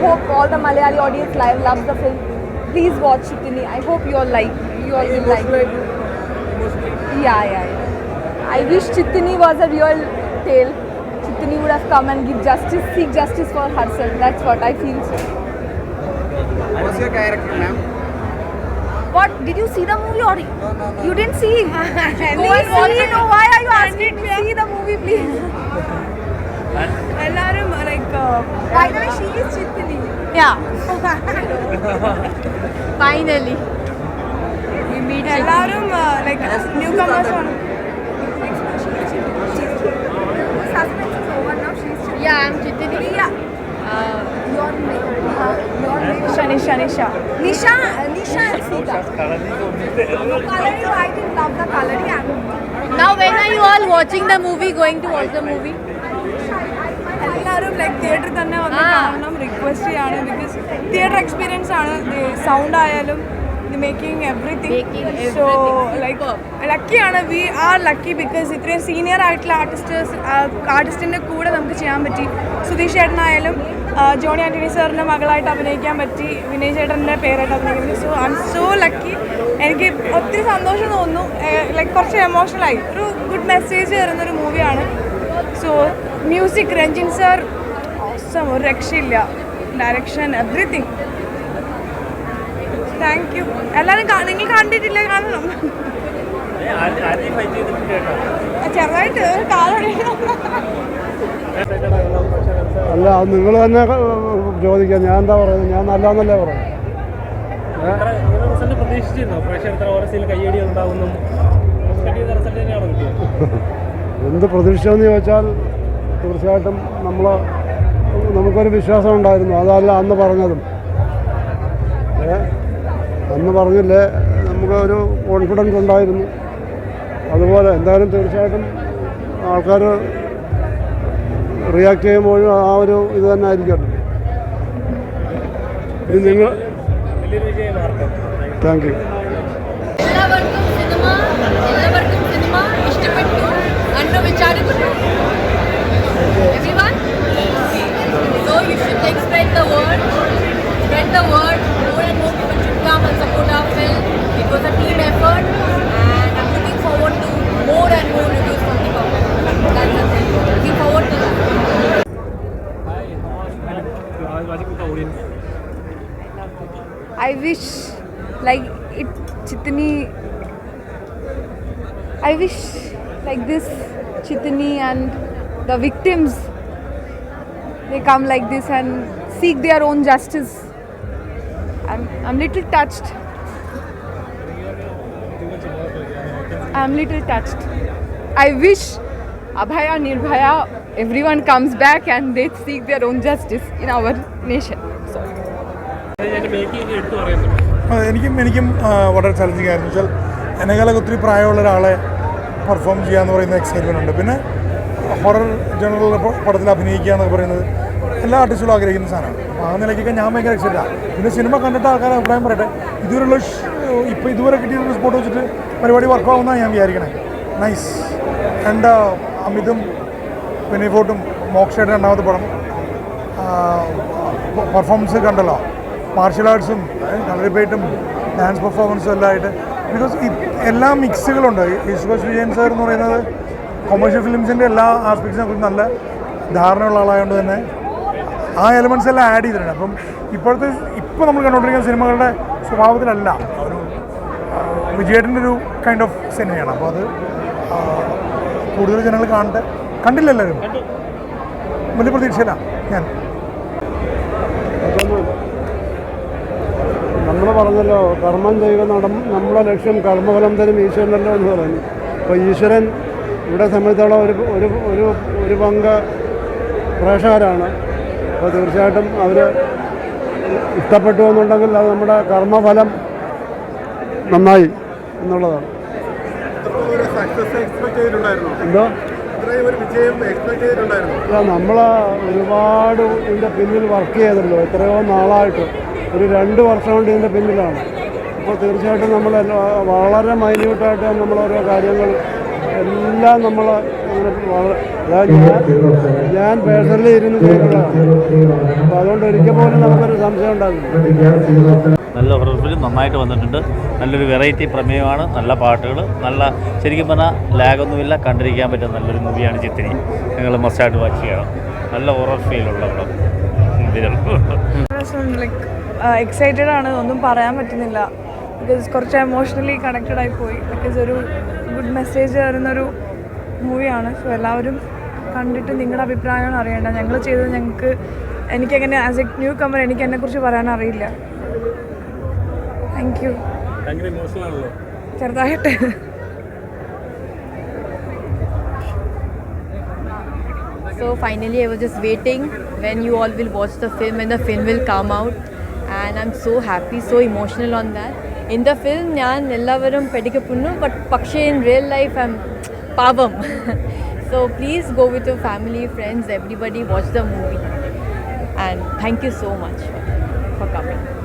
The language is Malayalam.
hope all the Malayali audience live loves the film. Please watch Chitini. I hope you all like. You all will like. it. Yeah, yeah, yeah. I wish Chitini was a real tale. Chitini would have come and give justice, seek justice for herself. That's what I feel. So. What's your character, ma'am? What? Did you see the movie or No, no, no. you didn't see? Go and watch it. Why are you asking me? See the movie, please. எல்லாரும் like by the she is Chitini yeah finally we meet எல்லாரும் like newcomers Yeah, I'm Chitini. Uh, yeah. Nisha, Nisha, Nisha. Nisha, Nisha Now, when are you all watching the movie, going to watch the movie? എല്ലാവരും ലൈക്ക് തിയേറ്ററിൽ തന്നെ വന്ന് കാണണം റിക്വസ്റ്റ് ചെയ്യാണ്. ബിക്കോസ് തിയേറ്റർ എക്സ്പീരിയൻസ് ആണ്. സൗണ്ട് ആയാലും the making everything so like ലക്കിയാണ് we are lucky because ഇത്രയും സീനിയർ ആയിട്ടുള്ള ആർട്ടിസ്റ്റേഴ്സ് ആർട്ടിസ്റ്റിന്റെ കൂടെ നമുക്ക് ചെയ്യാൻ പറ്റി. സുധീഷ് ചേട്ടനായാലും ജോണി ആന്റണി സാറിന്റെ മകളായിട്ട് അഭിനയിക്കാൻ പറ്റി. വിനയ് ചേട്ടന്റെ പേരായിട്ട് അഭിനയിക്കാൻ പറ്റി. So I am so lucky എനിക്ക് ഒത്തിരി സന്തോഷം തോന്നുന്നു. ലൈക്ക് കുറച്ച് എമോഷണലായി ഒരു ഗുഡ് മെസ്സേജ് തരുന്നൊരു മൂവിയാണ് so music Ranjin sir awesome ഒരു രക്ഷയില്ല. ഡയറക്ഷൻ എവറിത്തിങ് താങ്ക് യു എല്ലാവരും നിങ്ങൾ കണ്ടിട്ടില്ല? കാണണം. ചെറുതായിട്ട് അല്ല അത് നിങ്ങൾ തന്നെ ചോദിക്കാം. ഞാൻ എന്താ പറയുന്നത്? ഞാൻ നല്ലതെന്നല്ലേ പറയുന്നത്? എന്ത് പ്രതീക്ഷയെന്ന് ചോദിച്ചാൽ തീർച്ചയായിട്ടും നമ്മൾ നമുക്കൊരു വിശ്വാസം ഉണ്ടായിരുന്നു. അതല്ല അന്ന് പറഞ്ഞതും. അന്ന് പറഞ്ഞില്ലേ നമുക്കൊരു കോൺഫിഡൻസ് ഉണ്ടായിരുന്നു. അതുപോലെ എന്തായാലും തീർച്ചയായിട്ടും ആൾക്കാർ റിയാക്ട് ചെയ്യുമ്പോഴും ആ ഒരു ഇത് തന്നെ ആയിരിക്കും. ഇത് നിങ്ങൾ താങ്ക് യു എല്ലാവർക്കും സിനിമ സിനിമ ഇഷ്ടപ്പെട്ടു കണ്ടു വിചാരിക്കുന്നു. Like it, Chitini. I wish, like this, Chitini and the victims, they come like this and seek their own justice. I'm, I'm little touched. I'm little touched. I wish Abhaya, Nirbhaya, everyone comes back and they seek their own justice in our nation. Sorry. എനിക്കും എനിക്കും വളരെ ചലഞ്ചിങ് ആയിരുന്നു. വെച്ചാൽ എന്നെക്കാളൊക്കെ ഒത്തിരി പ്രായമുള്ള ഒരാളെ പെർഫോം ചെയ്യുക എന്ന് പറയുന്ന എക്സൈറ്റ്മെന്റ് ഉണ്ട്. പിന്നെ ഹൊറർ ജനറൽ പടത്തിൽ അഭിനയിക്കുക എന്നൊക്കെ പറയുന്നത് എല്ലാ ആർട്ടിസ്റ്റുകളും ആഗ്രഹിക്കുന്ന സാധനമാണ്. അപ്പോൾ ആ നിലയ്ക്കൊക്കെ ഞാൻ ഭയങ്കര എക്സൈറ്റാണ് പിന്നെ സിനിമ കണ്ടിട്ട് ആൾക്കാർ അഭിപ്രായം പറയട്ടെ. ഇതുവരെയുള്ള ഇപ്പോൾ ഇതുവരെ കിട്ടിയ സ്പോട്ട് വെച്ചിട്ട് പരിപാടി വർക്കാവുമെന്നാണ് ഞാൻ വിചാരിക്കണേ. നൈസ് രണ്ട് അമിതും പിന്നെ ഫോർട്ടും മോക്ഷയുടെ രണ്ടാമത്തെ പടം. പെർഫോമൻസ് കണ്ടല്ലോ. മാർഷൽ ആർട്സും കളറിപ്പേറ്റും ഡാൻസ് പെർഫോമൻസും എല്ലാം ആയിട്ട്. ബിക്കോസ് എല്ലാ മിക്സുകളുണ്ട് യേശുദാസ് വിജയൻ സാർ എന്ന് പറയുന്നത് കൊമേഴ്ഷ്യൽ ഫിലിംസിന്റെ എല്ലാ ആസ്പെക്ട്സിനെ കുറിച്ച് നല്ല ധാരണയുള്ള ആളായതുകൊണ്ട് തന്നെ ആ എലമെൻസ് എല്ലാം ആഡ് ചെയ്തിട്ടുണ്ട്. അപ്പം ഇപ്പോഴത്തെ ഇപ്പോൾ നമ്മൾ കണ്ടുകൊണ്ടിരിക്കുന്ന സിനിമകളുടെ സ്വഭാവത്തിലല്ല. ഒരു വിജയേട്ടന്റെ ഒരു കൈൻഡ് ഓഫ് സിനിമയാണ് അപ്പോൾ അത് കൂടുതൽ ജനങ്ങൾ കാണട്ടെ. കണ്ടില്ല എല്ലാവരും? വലിയ പ്രതീക്ഷയിലാണ് ഞാൻ. പറഞ്ഞല്ലോ കർമ്മം ചെയ്യുക നടം നമ്മുടെ ലക്ഷ്യം കർമ്മഫലം തരും ഈശ്വരനല്ലോ എന്ന് പറഞ്ഞു. അപ്പോൾ ഈശ്വരൻ ഇവിടെ സംബന്ധിച്ചോളം ഒരു ഒരു ഒരു ഒരു പങ്ക് പ്രേക്ഷകരാണ്. അപ്പോൾ തീർച്ചയായിട്ടും അവർ ഇഷ്ടപ്പെട്ടു എന്നുണ്ടെങ്കിൽ അത് നമ്മുടെ കർമ്മഫലം നന്നായി എന്നുള്ളതാണ്. എന്തോ? നമ്മൾ ഒരുപാട് ഇതിന്റെ പിന്നിൽ വർക്ക് ചെയ്തല്ലോ എത്രയോ നാളായിട്ട്. ഒരു രണ്ട് വർഷം കൊണ്ട് ഇതിന്റെ പിന്നിലാണ്. അപ്പോൾ തീർച്ചയായിട്ടും നമ്മൾ വളരെ മൈന്യൂട്ടായിട്ട് നമ്മൾ ഓരോ കാര്യങ്ങൾ എല്ലാം നമ്മൾ അതായത് ഞാൻ ഞാൻ പേഴ്സണലി ഇരുന്ന് കേൾക്കുന്നതാണ് അപ്പോൾ അതുകൊണ്ട് ഒരിക്കൽ പോലും നമുക്കൊരു സംശയം ഉണ്ടാകും നല്ല ഹൊറർ നന്നായിട്ട് വന്നിട്ടുണ്ട്. നല്ലൊരു വെറൈറ്റി പ്രമേയമാണ്. നല്ല പാട്ടുകൾ. നല്ല ശരിക്കും പറഞ്ഞാൽ ലാഗൊന്നുമില്ല. കണ്ടിരിക്കാൻ പറ്റുന്ന നല്ലൊരു മൂവിയാണ് ചിത്തിരി നിങ്ങൾ മസ്റ്റായിട്ട് വാച്ച് ചെയ്യണം. നല്ല ഹൊറർ ഫീലുള്ള പടം. ലൈക്ക് എക്സൈറ്റഡ് ആണ്. ഒന്നും പറയാൻ പറ്റുന്നില്ല. ബിക്കോസ് കുറച്ച് എമോഷണലി കണക്റ്റഡ് ആയി പോയി. ബിക്കോസ് ഒരു ഗുഡ് മെസ്സേജ് തരുന്നൊരു മൂവിയാണ് സോ എല്ലാവരും കണ്ടിട്ട് നിങ്ങളുടെ അഭിപ്രായമാണ് അറിയേണ്ട. ഞങ്ങൾ ചെയ്തത് ഞങ്ങൾക്ക് എനിക്കെങ്ങനെ ആസ് എ ന്യൂ കമ്പർ എനിക്ക് എന്നെക്കുറിച്ച് പറയാൻ അറിയില്ല താങ്ക് യു ചെറുതായിട്ട്. So finally I was just waiting when you all will watch the film and the film will come out. And I'm so happy, so emotional on that. In the film, ഞാൻ എല്ലാവരും പഠിക്കപ്പെടുന്നു but പക്ഷേ in real life, I'm പാവം. so please go with your family, friends, everybody, watch the movie. And thank you so much for coming.